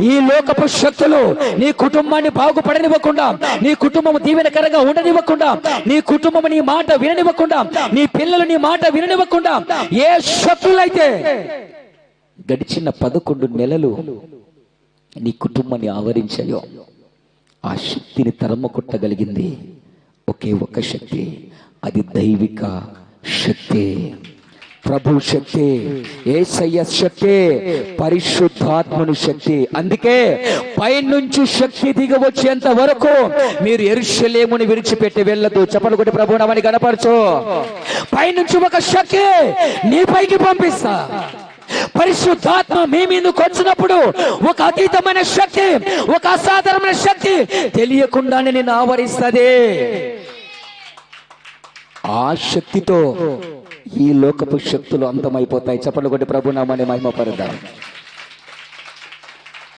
ఈ లోకపు శక్తులు నీ కుటుంబాన్ని బాగుపడనివ్వకుండా నీ కుటుంబం దీవెనకరంగా ఉండనివ్వకుండా నీ కుటుంబం నీ మాట విననివ్వకుండా నీ పిల్లలు నీ మాట విననివ్వకుండా ఏ శక్తులైతే గడిచిన పదకొండు నెలలు నీ కుటుంబాన్ని ఆవరించాయో ఆ శక్తిని తరమ కొట్టగలిగింది ఒకే ఒక శక్తి అది దైవిక శక్తి. ప్రభు శక్తి ఏసయ్య శక్తి పరిశుద్ధాత్మను శక్తి. అందుకే పైనుంచి శక్తి దిగవచ్చేంత వరకు మీరు ఎరుషలేముని విడిచిపెట్టి వెళ్ళదు చెప్పలు కొట్టి ప్రభు నామని పైనుంచి ఒక శక్తి నీ పైకి పంపిస్తా. పరిశుద్ధాత్మ మీ మీదకి వచ్చినప్పుడు ఒక అతీతమైన శక్తి ఒక అసాధారణమైన శక్తి తెలియకుండానే నేను ఆవరిస్తుంది. ఆ శక్తితో ఈ లోకపు శక్తులు అంతమైపోతాయి. చెప్పలు కొట్టి ప్రభునామాన్ని మహిమపరుద్దాం.